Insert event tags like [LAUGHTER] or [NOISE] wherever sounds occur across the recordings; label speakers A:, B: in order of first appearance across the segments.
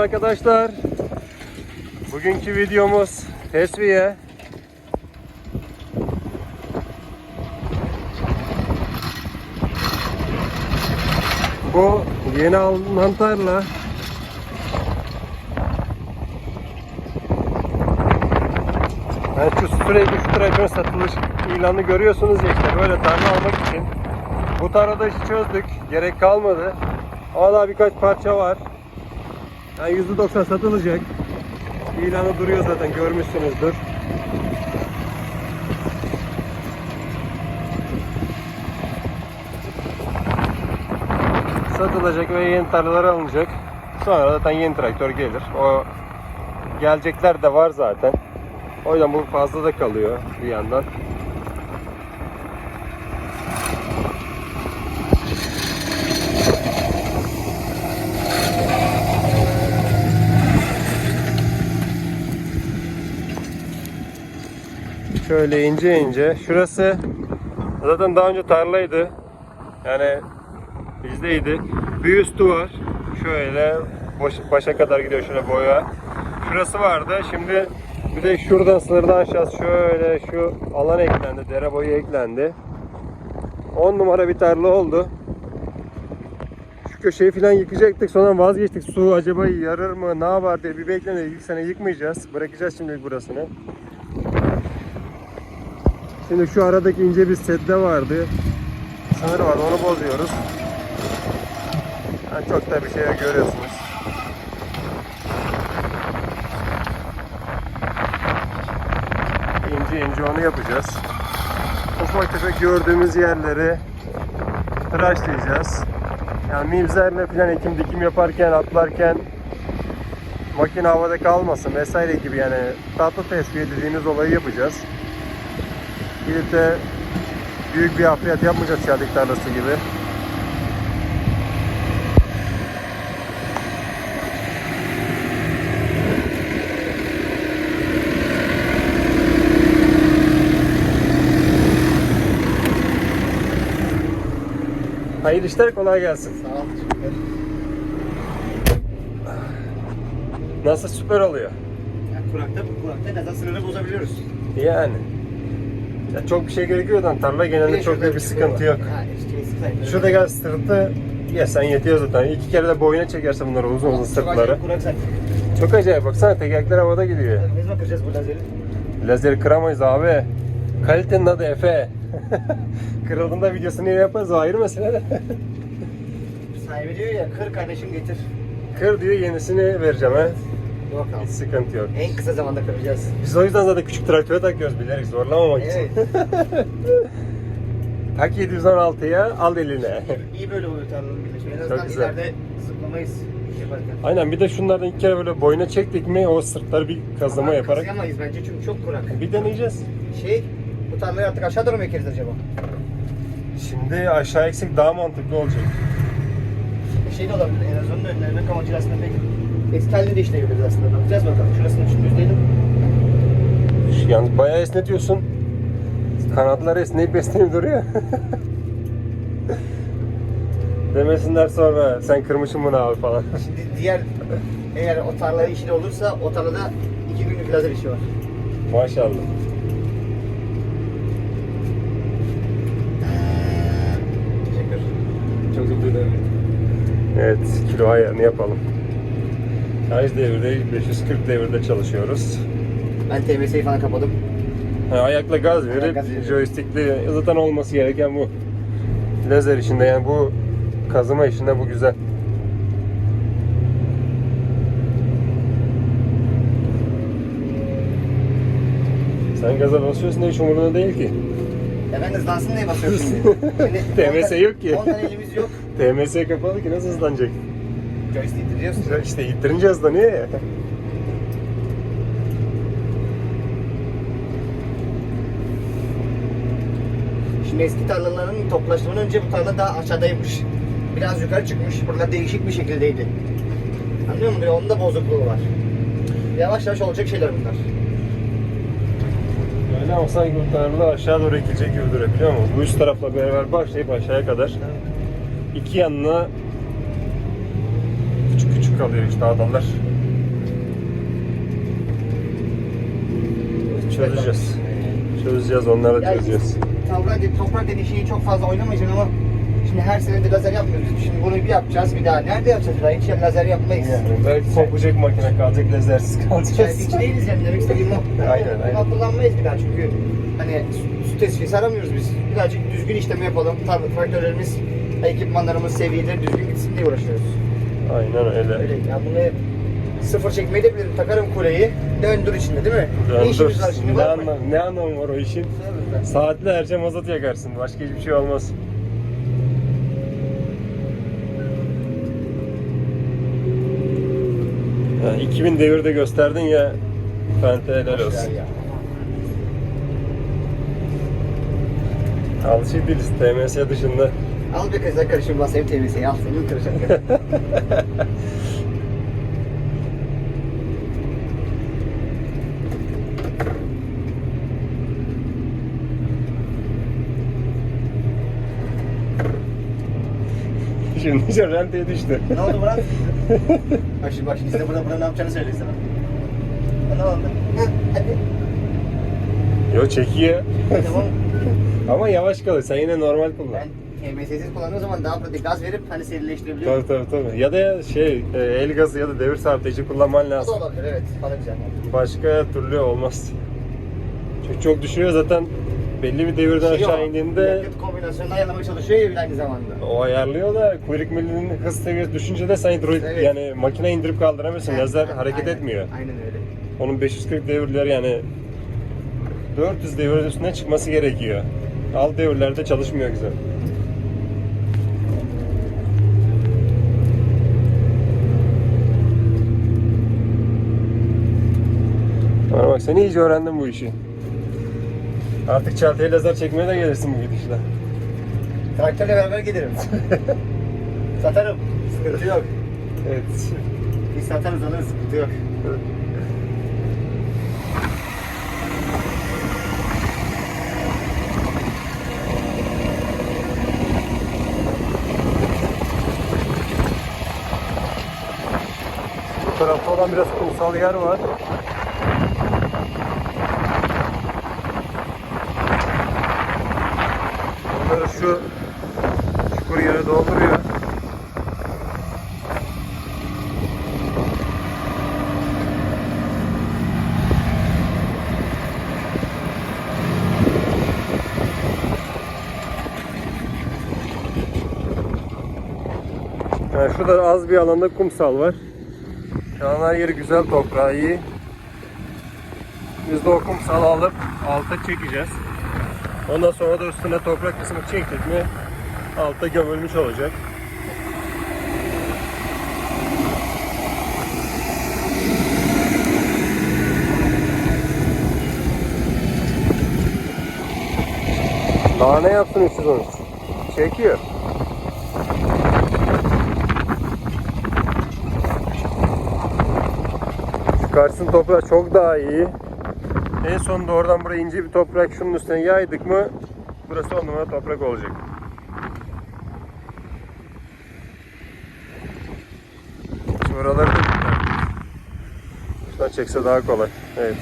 A: arkadaşlar. Bugünkü videomuz tesviye. Bu yeni alınan tarla. Ben şu sürekli şu traktörün satılış ilanı görüyorsunuz ya işte böyle tarla almak için. Bu tarlada işi çözdük. Gerek kalmadı. Daha birkaç parça var. Yani %90 satılacak. İlanı duruyor zaten görmüşsünüzdür. Satılacak ve yeni tarlalar alınacak. Sonra zaten yeni traktör gelir. O gelecekler de var zaten. O yüzden bu fazla da kalıyor bir yandan. Şöyle ince ince. Şurası zaten daha önce tarlaydı. Yani bizdeydi. Bir üstü var. Şöyle baş- başa kadar gidiyor şöyle boya. Şurası vardı. Şimdi bir de şuradan sınırdan aşağı şöyle şu alan eklendi. Dere boyu eklendi. 10 numara bir tarla oldu. Şu köşeyi falan yıkacaktık. Sonra vazgeçtik. Su acaba yarır mı? Ne yapar diye bir beklemedik. İlk sene yıkmayacağız. Bırakacağız şimdi burasını. Şimdi şu aradaki ince bir sedde vardı. Sınır var onu bozuyoruz. Yani çok da bir şey görüyorsunuz. İnce ince onu yapacağız. Ufak tefek gördüğümüz yerleri tıraşlayacağız. Yani mimzerle falan ekim dikim yaparken atlarken makine havada kalmasın vesaire gibi yani tatlı tesviye dediğimiz olayı yapacağız. Gidip de büyük bir hafriyat yapmayacağız çeldik tarlası gibi. Hayırlı işler kolay gelsin.
B: Sağ ol.
A: Nasıl süper oluyor.
B: Yani kurakta bu kurakta neden sınırı bozabiliyoruz.
A: Yani. Ya çok bir şey gerekiyor da tarla genelde
B: de
A: çok da bir sıkıntı yok. Şurada gel sırtı ya sen yetiyor zaten. İki kere de boyuna çekerse bunları uzun uzun sırtları. Çok acayip baksana tekerlekler havada gidiyor.
B: Ne zaman kıracağız bu lazeri?
A: Lazeri kıramayız abi. Kalitenin adı Efe. [LAUGHS] Kırıldığında videosunu yine yaparız o ayrı mesele de. [LAUGHS]
B: Sahibi diyor ya kır kardeşim getir.
A: Kır diyor yenisini vereceğim ha.
B: Yok abi.
A: Hiç sıkıntı yok.
B: En kısa zamanda kıracağız.
A: Biz o yüzden zaten küçük traktöre takıyoruz bilerek zorlamamak için.
B: Evet. [LAUGHS]
A: Tak 716'ya al eline.
B: İyi böyle oluyor tarlanın birleşimi. En azından
A: güzel.
B: ileride zıplamayız iş yaparken.
A: Aynen bir de şunlardan iki kere böyle boyuna çektik mi o sırtları bir kazıma
B: Ama
A: yaparak
B: Kazıyamayız bence çünkü çok kurak.
A: bir deneyeceğiz.
B: Şey bu tarlayı artık aşağı doğru mu ekeriz acaba?
A: Şimdi aşağı eksik daha mantıklı olacak.
B: Şey de olabilir en azından önlerine kamacı aslında pek halini de işleyebiliriz aslında. Bakacağız bakalım. Şurasını şimdi düzleyelim.
A: Yalnız bayağı esnetiyorsun. Kanatlar esneyip esneyip duruyor. [LAUGHS] Demesinler sonra sen kırmışsın bunu abi falan. [LAUGHS]
B: Şimdi diğer eğer o tarla işi olursa o tarlada iki günlük lazer işi var.
A: Maşallah.
B: Teşekkür.
A: Çok üzüldüm. Evet, kilo ayarını yapalım. Kaç devirde? 540 devirde çalışıyoruz.
B: Ben TMS'yi falan kapadım.
A: Ha, ayakla gaz verip
B: gaz veriyor.
A: joystickli zaten olması gereken bu. Lazer işinde yani bu kazıma işinde bu güzel. Sen gaza basıyorsun da hiç umurunda değil ki.
B: Ya ben hızlansın diye basıyorum şimdi. [LAUGHS] şimdi
A: TMS yok ki.
B: Ondan elimiz yok.
A: TMS kapalı ki nasıl hızlanacak?
B: Joystick biliyorsun.
A: İşte ittirince hızlanıyor ya.
B: Şimdi eski tarlaların toplaşımından önce bu tarla daha aşağıdaymış. Biraz yukarı çıkmış. Buralar değişik bir şekildeydi. Anlıyor musun? Onun da bozukluğu var. Yavaş yavaş olacak şeyler bunlar.
A: Öyle ama sanki bu tarla aşağı doğru ekilecek gibi duruyor biliyor musun? Bu üst tarafla beraber başlayıp aşağıya kadar iki yanına kalıyor işte adalar. Çözeceğiz. Çözeceğiz onları da
B: Ya,
A: çözeceğiz.
B: Toprak, toprak dediğin şeyi çok fazla oynamayacaksın ama şimdi her sene de lazer yapmıyoruz. Şimdi bunu bir yapacağız bir daha. Nerede yapacağız bir daha? Hiç lazer yapmayız.
A: Yani belki kopacak makine kalacak, lezersiz
B: Yani
A: kalacağız.
B: hiç değiliz yani demek istediğim o. [LAUGHS]
A: Aynen, aynen.
B: Bunu kullanmayız bir daha çünkü hani su, tesviyesi aramıyoruz biz. Birazcık düzgün işlem yapalım. Traktörlerimiz, ekipmanlarımız seviyeleri düzgün gitsin diye uğraşıyoruz.
A: Aynen öyle.
B: Öyle ya bunu sıfır çekmeyi de bilirim. Takarım kuleyi. Döndür içinde değil mi? Ne
A: Döndür.
B: işimiz var şimdi
A: Ne, anlam, ne anlamı var o işin? Saatlerce mazot yakarsın. Başka hiçbir şey olmaz. Ya 2000 devirde gösterdin ya Fente helal olsun.
B: Ya.
A: Alışık değiliz TMS dışında.
B: Al bir kızla karışım basayım temizliği al senin kıracak. [LAUGHS]
A: Şimdi renteye düştü.
B: ne oldu Murat? bak şimdi bak şimdi size burada burada ne yapacağını söyleyeyim sana. Ne oldu? Hadi.
A: Yo çekiyor.
B: Tamam. [LAUGHS]
A: Ama yavaş kalıyor. Sen yine normal kullan.
B: Ben TMS'siz kullandığım zaman daha pratik gaz verip hani serileştirebiliyorum.
A: Tabii tabii tabii. Ya da şey e, el gazı ya da devir sabitleyici kullanman
B: O da
A: lazım.
B: olabilir evet. Bana güzel.
A: Başka türlü olmaz. Çünkü çok düşürüyor zaten belli bir devirden
B: Şey
A: aşağı indiğinde
B: Yakıt kombinasyonunu ayarlamaya çalışıyor ya bir aynı zamanda.
A: o ayarlıyor da kuyruk milinin hız seviyesi düşünce de sen hidrolik
B: Evet.
A: yani makine indirip kaldıramıyorsun. Lazer
B: Aynen,
A: hareket
B: aynen.
A: etmiyor.
B: Aynen öyle.
A: Onun 540 devirleri yani 400 devirin üstüne çıkması gerekiyor. Alt devirlerde çalışmıyor güzel. Ama bak sen iyice öğrendin bu işi. Artık çantaya lazer çekmeye de gelirsin bu gidişle.
B: Traktörle beraber giderim. [LAUGHS] Satarım. Sıkıntı yok.
A: Evet.
B: Biz satarız alırız sıkıntı yok.
A: Bu tarafta olan biraz kumsal yer var. Şu çukur yere dolduruyor. Yani şurada az bir alanda kumsal var. Şu an her yeri güzel toprağı iyi. Biz de o kumsalı alıp alta çekeceğiz. Ondan sonra da üstüne toprak kısmı çektik mi altta gömülmüş olacak. Daha ne yapsın 313? Çekiyor. Karşısının toprağı çok daha iyi. En sonunda oradan buraya ince bir toprak şunun üstüne yaydık mı burası on numara toprak olacak. Şuraları da Şuradan çekse daha kolay. Evet.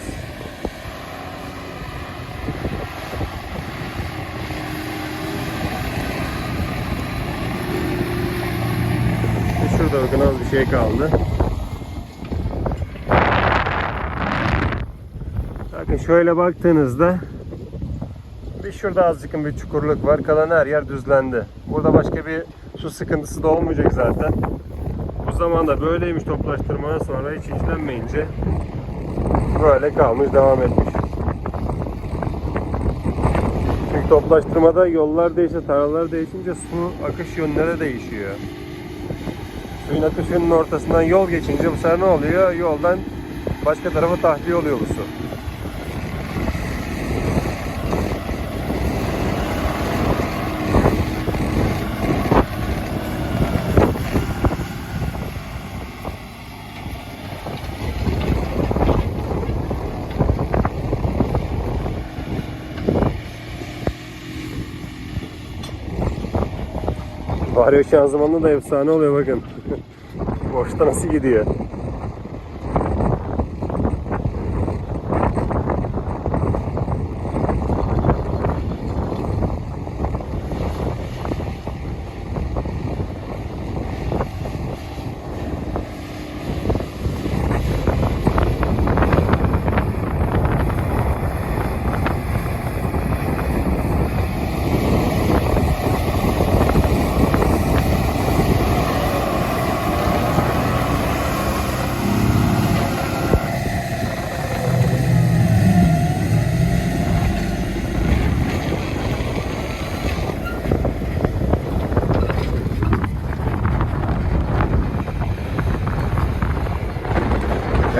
A: Şurada bakın az bir şey kaldı. Bakın şöyle baktığınızda bir şurada azıcık bir çukurluk var. Kalan her yer düzlendi. Burada başka bir su sıkıntısı da olmayacak zaten. Bu zamanda böyleymiş toplaştırmadan sonra hiç içlenmeyince böyle kalmış devam etmiş. Çünkü toplaştırmada yollar değişince, taralar değişince su akış yönleri değişiyor. Suyun akış yönünün ortasından yol geçince bu sefer ne oluyor? Yoldan başka tarafa tahliye oluyor bu su. Vario şanzımanlı da efsane oluyor bakın. [LAUGHS] Boşta nasıl gidiyor?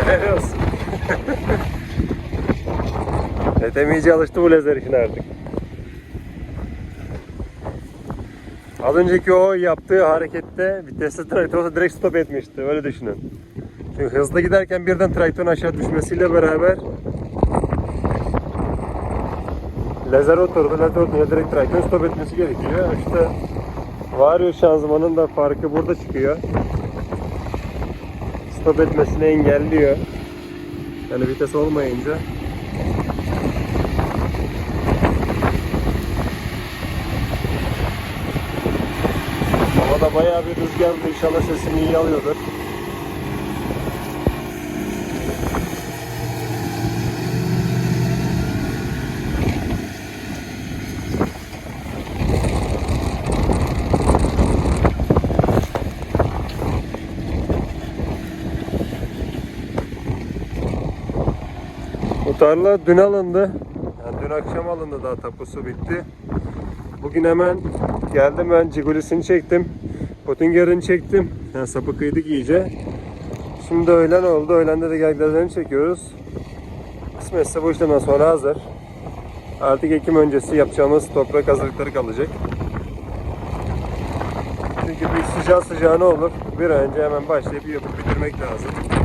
A: Helal olsun. Ethem iyice alıştı bu lazer işine artık. Az önceki o yaptığı harekette vitesli traktör olsa direkt stop etmişti. Öyle düşünün. Çünkü hızlı giderken birden traktörün aşağı düşmesiyle beraber lazer oturdu. Lazer oturunca direkt traktörün stop etmesi gerekiyor. İşte vario şanzımanın da farkı burada çıkıyor. Stop etmesini engelliyor. Yani vites olmayınca Havada bayağı bir rüzgarlı inşallah sesini iyi alıyordur. Bu tarla dün alındı. Yani dün akşam alındı daha tapusu bitti. Bugün hemen geldim ben Cigulisini çektim. Pottinger'ini çektim. Yani sapı kıydık iyice. Şimdi öğlen oldu. Öğlende de gergelerini çekiyoruz. Kısmetse bu işlemden sonra hazır. Artık Ekim öncesi yapacağımız toprak hazırlıkları kalacak. Çünkü bir sıcağı sıcağına olur. Bir an önce hemen başlayıp yapıp bitirmek lazım.